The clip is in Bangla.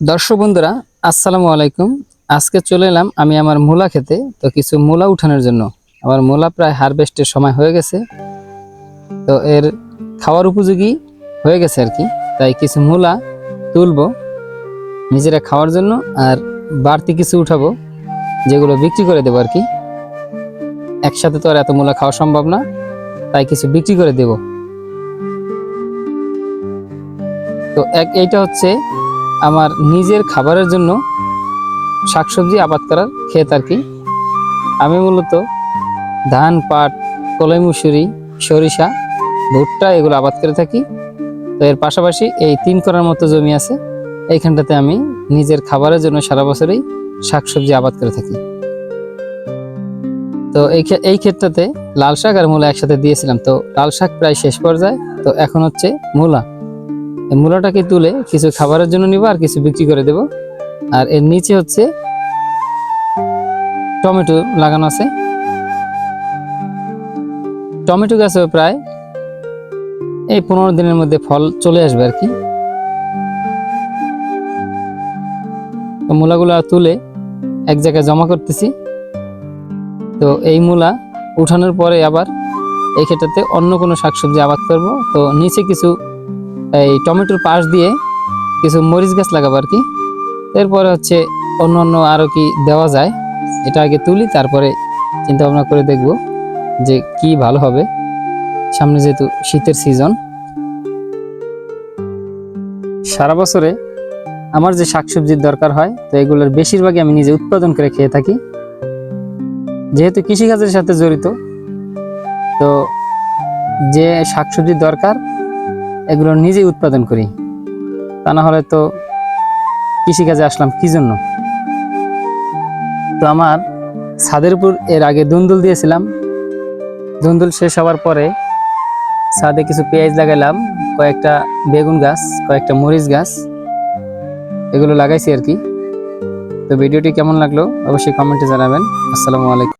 দর্শক বন্ধুরা, আসসালামু আলাইকুম। আজকে চলে এলাম আমি আমার মূলা খেতে, তো কিছু মূলা উঠানোর জন্য। আমার মূলা প্রায় হারভেস্টের সময় হয়ে গেছে। তো এর খাওয়ার উপযোগী হয়ে গেছে আর কি। তাই কিছু মূলা তুলবো নিজেরা খাওয়ার জন্য, আর বাড়তি কিছু উঠাবো যেগুলো বিক্রি করে দেবো আর কি। একসাথে তো আর এত মূলা খাওয়া সম্ভব না, তাই কিছু বিক্রি করে দেব। তো এক, এইটা হচ্ছে আমার নিজের খাবারের জন্য শাকসবজি আবাদ করার ক্ষেত আর কি। আমি মূলত ধান, পাট কলাই মুসুরি, সরিষা, ভুট্টা এগুলো আবাদ করে থাকি। তো এর পাশাপাশি এই তিন করার মতো জমি আছে। এইখানটাতে আমি নিজের খাবারের জন্য সারা বছরই শাকসবজি আবাদ করে থাকি। তো এই এই ক্ষেত্রতে লাল শাক আর মূলা একসাথে দিয়েছিলাম। তো লাল শাক প্রায় শেষ পর্যায়ে। তো এখন হচ্ছে মূলা। মূলাটাকে তুলে কিছু খাবারের জন্য নিব আর কিছু বিক্রি করে দেব। আর এর নিচে হচ্ছে টমেটো লাগানো আছে। টমেটো গাছে প্রায় এই পনেরো দিনের মধ্যে ফল চলে আসবে আর কি। মূলাগুলো তুলে এক জায়গায় জমা করতেছি। তো এই মূলা উঠানোর পরে আবার এই ক্ষেত্রে অন্য কোনো শাকসবজি আবাদ করব। তো নিচে কিছু এই টমেটোর পাশ দিয়ে কিছু মরিচ গাছ লাগাবো আর কি। এরপরে হচ্ছে অন্য অন্য আরও কি দেওয়া যায়, এটা আগে তুলি, তারপরে চিন্তা ভাবনা করে দেখব যে কি ভালো হবে। সামনে যেহেতু শীতের সিজন সারা বছরে আমার যে শাকসবজির দরকার হয়, তো এগুলোর বেশিরভাগই আমি নিজে উৎপাদন করে খেয়ে থাকি। যেহেতু কৃষিকাজের সাথে জড়িত, তো যে শাকসবজির দরকার এগুলো নিজেই উৎপাদন করি। তা না হলে তো কৃষিকাজে আসলাম কি জন্য? তো আমার ছাদের উপর এর আগে দুন্দুল দিয়েছিলাম। দুন্দুল শেষ হওয়ার পরে ছাদে কিছু পেঁয়াজ লাগাইলাম কয়েকটা বেগুন গাছ, কয়েকটা মরিচ গাছ, এগুলো লাগাইছি আর কি। তো ভিডিওটি কেমন লাগল অবশ্যই কমেন্টে জানাবেন। আসসালামু আলাইকুম।